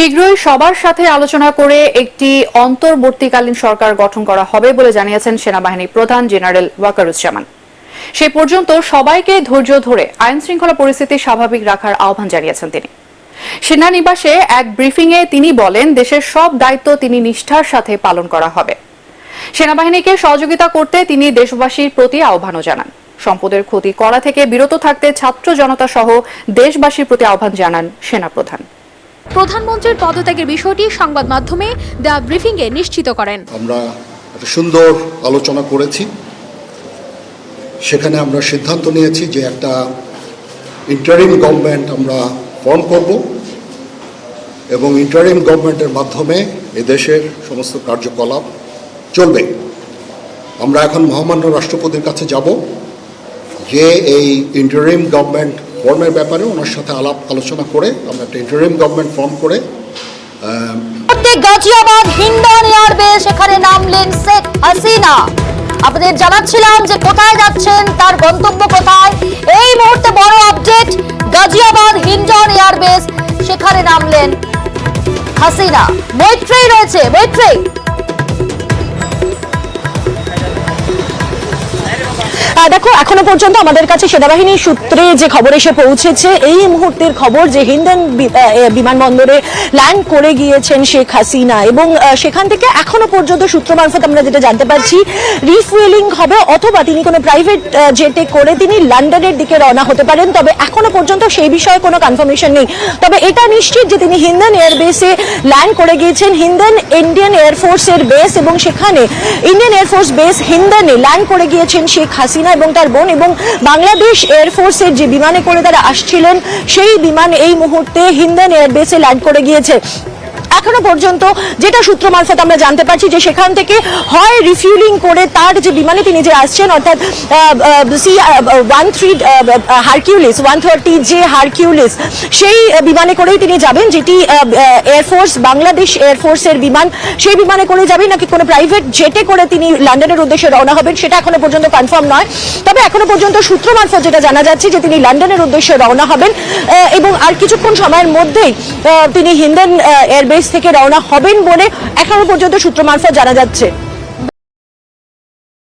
শীঘ্রই সবার সাথে আলোচনা করে একটি অন্তর্বর্তীকালীন সরকার গঠন করা হবে বলে জানিয়েছেন সেনাবাহিনী প্রধান জেনারেল ওয়াকারুজ্জামান। সে পর্যন্ত সবাইকে ধৈর্য ধরে আইন শৃঙ্খলা পরিস্থিতি স্বাভাবিক রাখার আহ্বান জানিয়েছেন তিনি। সেনানিবাসে এক ব্রিফিংয়ে তিনি বলেন, দেশের সব দায়িত্ব তিনি নিষ্ঠার সাথে পালন করা হবে। সেনাবাহিনীকে সহযোগিতা করতে তিনি দেশবাসীর প্রতি আহ্বানও জানান। সম্পদের ক্ষতি করা থেকে বিরত থাকতে ছাত্র জনতা সহ দেশবাসীর প্রতি আহ্বান জানান সেনাপ্রধান। প্রধানমন্ত্রীর পদত্যাগের বিষয়টি সংবাদ মাধ্যমে দ্য ব্রিফিংয়ে নিশ্চিত করেন। আমরা একটা সুন্দর আলোচনা করেছি। সেখানে আমরা সিদ্ধান্ত নিয়েছি যে একটা ইন্টারিম গভর্নমেন্ট আমরা ফর্ম করব এবং ইন্টারিম গভর্নমেন্টের মাধ্যমে এদেশের সমস্ত কার্যকলাপ চলবে। আমরা এখন মহামান্য রাষ্ট্রপতির কাছে যাব যে এই ইন্টারিম গভর্নমেন্ট ফর্মের ব্যাপারে ওনার সাথে আলাপ আলোচনা করে আমরা একটা ইন্টারিম গভর্নমেন্ট ফর্ম করে গাজিয়াবাদ হিন্ডন এয়ারবেস সেখানে নামলেন শেখ হাসিনা। আপনাদের জানাচ্ছিলাম যে কোথায় যাচ্ছেন, তার গন্তব্য কোথায়? এই মুহূর্তে বড় আপডেট গাজিয়াবাদ হিন্ডন এয়ারবেস সেখানে নামলেন হাসিনা। মৈত্রেই রয়েছে মৈত্রেই দেখো এখনও পর্যন্ত আমাদের কাছে সেনাবাহিনী সূত্রে যে খবর এসে পৌঁছেছে এই মুহূর্তের খবর যে এ, বিমানবন্দরে ল্যান্ড করে গিয়েছেন শেখ হাসিনা এবং সেখান থেকে এখনও পর্যন্ত সূত্র মারফত আমরা যেটা জানতে পারছি রিফুয়েলিং হবে অথবা তিনি কোনো প্রাইভেট জেটে করে তিনি লন্ডনের দিকে রওনা হতে পারেন তবে এখনও পর্যন্ত সেই বিষয়ে কোনো কনফার্মেশন নেই। তবে এটা নিশ্চিত যে তিনি হিন্ডন এয়ারবেসে ল্যান্ড করে গিয়েছেন হিন্দন ইন্ডিয়ান এয়ারফোর্সের বেস এবং সেখানে ইন্ডিয়ান এয়ারফোর্স বেস হিন্দনে ল্যান্ড করে গিয়েছেন শেখ হাসিনা। এবং তার বোন এবং বাংলাদেশ এয়ারফোর্সের যে বিমানে করে তারা আসছিলেন, সেই বিমান এই মুহূর্তে হিন্ডন এয়ারবেসে ল্যান্ড করে গিয়েছে। এখনও পর্যন্ত যেটা সূত্র মারফত আমরা জানতে পারছি যে সেখান থেকে হয় রিফিউলিং করে তার যে বিমানে তিনি যে আসছেন, অর্থাৎ C one three Hercules one thirty যে হারকিউলিস সেই বিমানে করেই তিনি যাবেন, যেটি এয়ারফোর্স বাংলাদেশ এয়ারফোর্সের বিমান, সেই বিমানে করে যাবেন, নাকি কোনো প্রাইভেট জেটে করে তিনি লন্ডনের উদ্দেশ্যে রওনা হবেন, সেটা এখনও পর্যন্ত কনফার্ম নয়। তবে এখনও পর্যন্ত সূত্র মারফত যেটা জানা যাচ্ছে যে তিনি লন্ডনের উদ্দেশ্যে রওনা হবেন এবং আর কিছুক্ষণ সময়ের মধ্যেই তিনি হিন্ডন এয়ারবেস থেকে রওনা হবেন বলে এখনও পর্যন্ত সূত্র মারফত জানা যাচ্ছে।